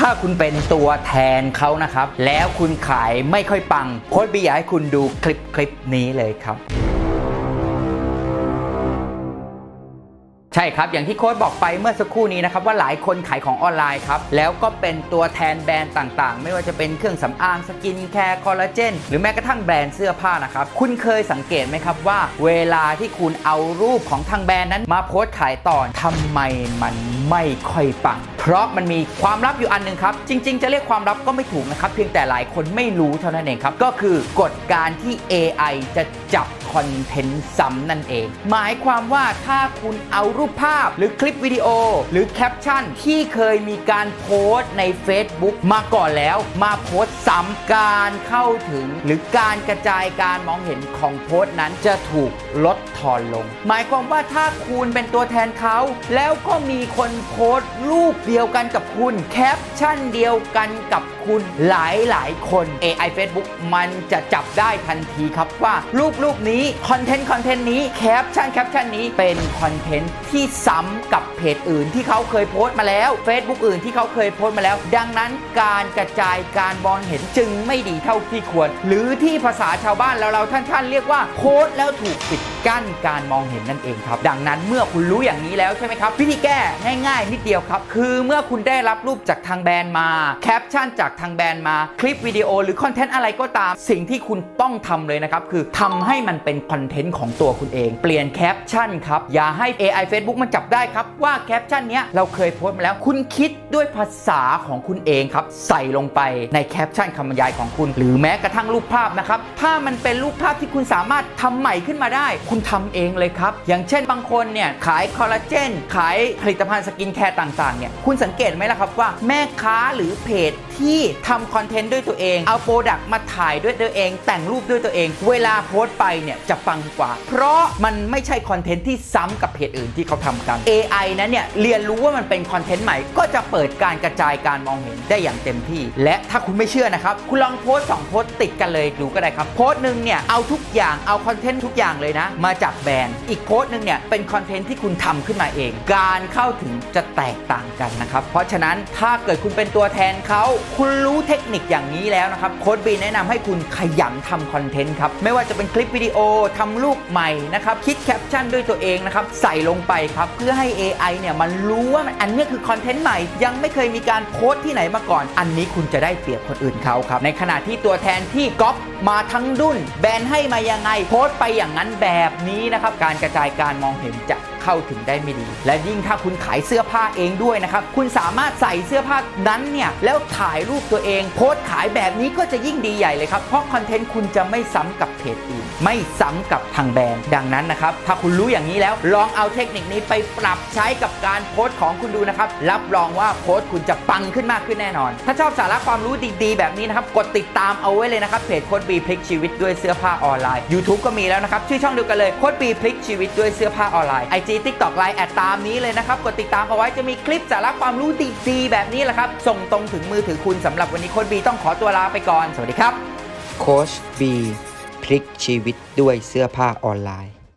ถ้าคุณเป็นตัวแทนเขานะครับ แล้วคุณขายไม่ค่อยปัง โค้ดบีอยากให้คุณดูคลิปคลิปนี้เลยครับใช่ครับ อย่างที่โค้ดบอกไปเมื่อสักครู่นี้นะครับ ว่าหลายคนขายของออนไลน์ครับ แล้วก็เป็นตัวแทนแบรนด์ต่างๆ ไม่ว่าจะเป็นเครื่องสำอางสกินแคร์คอลลาเจนหรือแม้กระทั่งแบรนด์เสื้อผ้านะครับ คุณเคยสังเกตไหมครับว่า เวลาที่คุณเอารูปของทางแบรนด์นั้นมาโพสต์ขายต่อทำไมมันไม่ค่อยปัง เพราะมันมีความลับอยู่อันหนึ่งครับ จริง ๆ จะเรียกความลับก็ไม่ถูกนะครับ เพียงแต่หลายคนไม่รู้เท่านั้นเองครับ ก็คือกฎการที่ AI จะจับคอนเทนต์ซ้ำนั่นเอง หมายความว่าถ้าคุณเอารูปภาพ หรือคลิปวิดีโอ หรือแคปชั่นที่เคยมีการโพสต์ใน Facebook มาก่อนแล้ว มาโพสต์ซ้ำการเข้าถึง หรือการกระจายการมองเห็นของโพสต์นั้นจะถูกลดทอนลง หมายความว่าถ้าคุณเป็นตัวแทนเขา แล้วก็มีคนโพสต์รูปเดียวียวกันกับคุณ แคปชั่นเดียวกันกับคุณหลายหลายคน AI Facebook มันจะจับได้ทันทีครับว่า รูปรูปนี้คอนเทนต์คอนเทนต์นี้แคปชั่นแคปชั่นนี้เป็นคอนเทนต์ที่ซ้ำกับเพจอื่นที่เขาเคยโพสต์มาแล้ว Facebook อื่นที่เขาเคยโพสต์มาแล้ว ดังนั้นการกระจายการมองเห็นจึงไม่ดีเท่าที่ควร หรือที่ภาษาชาวบ้านเราเราท่านๆเรียกว่าโพสต์แล้วถูกปิดกั้นการมองเห็นนั่นเองครับ ดังนั้นเมื่อคุณรู้อย่างนี้แล้วใช่ไหมครับวิธีแก้ง่าย ๆ นิดเดียวครับ คือเมื่อคุณได้รับรูปจากทางแบรนด์มา แคปชั่นจากทางแบรนด์มา คลิปวิดีโอหรือคอนเทนต์อะไรก็ตาม สิ่งที่คุณต้องทำเลยนะครับ คือทำให้มันเป็นคอนเทนต์ของตัวคุณเอง เปลี่ยนแคปชั่นครับ อย่าให้ AI Facebook มันจับได้ครับว่าแคปชั่นเนี้ยเราเคยโพสต์มาแล้ว คุณคิดด้วยภาษาของคุณเองครับ ใส่ลงไปในแคปชั่นคำบรรยายของคุณ หรือแม้กระทั่งรูปภาพนะครับ ถ้ามันเป็นรูปภาพที่คุณสามารถทำใหม่ขึ้นมาได้ คุณทำเองเลยครับ อย่างเช่นบางคนเนี่ยขายคอลลาเจนขายผลิตภัณฑ์สกินแคร์ต่างๆเนี่ยคุณสังเกตไหมล่ะครับว่าแม่ค้าหรือเพจที่ทำคอนเทนต์ด้วยตัวเอง เอาโปรดักต์มาถ่ายด้วยตัวเอง แต่งรูปด้วยตัวเอง เวลาโพสต์ไปเนี่ยจะปังกว่า เพราะมันไม่ใช่คอนเทนต์ที่ซ้ำกับเพจอื่นที่เขาทำกัน AI นั้นเนี่ยเรียนรู้ว่ามันเป็นคอนเทนต์ใหม่ก็จะเปิดการกระจายการมองเห็นได้อย่างเต็มที่ และถ้าคุณไม่เชื่อนะครับคุณลองโพสต์สองโพสต์ติดกันเลยดูก็ได้ครับโพสต์หนึ่งเนี่ยเอาทุกอย่างเอาคอนเทนต์ทุกอย่างเลยนะ มาจากแบรนด์อีกโพสต์หนึ่งเนี่ยเป็นคอนเทนต์ที่คุณทำขึ้นมาเอง การเข้าถึงจะแตกต่างกันนะครับ เพราะฉะนั้นถ้าเกิดคุณเป็นตัวแทนเขาคุณรู้เทคนิคอย่างนี้แล้วนะครับโค้ดบีแนะนำให้คุณขยันทำคอนเทนต์ครับ ไม่ว่าจะเป็นคลิปวิดีโอทำรูปใหม่นะครับคิดแคปชั่นด้วยตัวเองนะครับใส่ลงไปครับเพื่อให้ AI เนี่ยมันรู้ว่ามันอันนี้คือคอนเทนต์ใหม่ ยังไม่เคยมีการโพสต์ที่ไหนมาก่อน อันนี้คุณจะได้เปรียบคนอื่นเขาครับในขณะที่ตัวแทนที่ก๊อปมาทั้งดุนแบนให้มายังไงโพสต์ไปอย่างนั้นแบบนี้นะครับการกระจายการมองเห็นจะ เข้าถึงได้ไม่ดี และยิ่งถ้าคุณขายเสื้อผ้าเองด้วยนะครับ คุณสามารถใส่เสื้อผ้านั้นเนี่ยแล้วถ่ายรูปตัวเองโพสต์ขายแบบนี้ก็จะยิ่งดีใหญ่เลยครับ เพราะคอนเทนต์คุณจะไม่ซ้ำกับเพจอื่น ไม่ซ้ำกับทางแบรนด์ดังนั้นนะครับ ถ้าคุณรู้อย่างนี้แล้วลองเอาเทคนิคนี้ไปปรับใช้กับการโพสต์ของคุณดูนะครับ รับรองว่าโพสต์คุณจะปังขึ้นมากขึ้นแน่นอน ถ้าชอบสาระความรู้ดีๆ แบบนี้นะครับ กดติดตามเอาไว้เลยนะครับ เพจโค้ดบีพลิกชีวิตด้วยเสื้อผ้าออนไลน์ YouTube ก็มีแล้วนะครับ ชื่อช่องเดียวกันเลยโค้ดบีพลิกชีวิตด้วยเสื้อผ้าออนไลน์ IG TikTok Line แอดตามนี้เลยนะครับ กดติดตามเอาไว้จะมีคลิปสาระความรู้ดีๆแบบนี้แหละครับ ส่งตรงถึงมือถือคุณสำหรับวันนี้โค้ดบีต้องขอตัวลาไปก่อน สวัสดีครับ โค้ชบีพลิกชีวิตด้วยเสื้อผ้าออนไลน์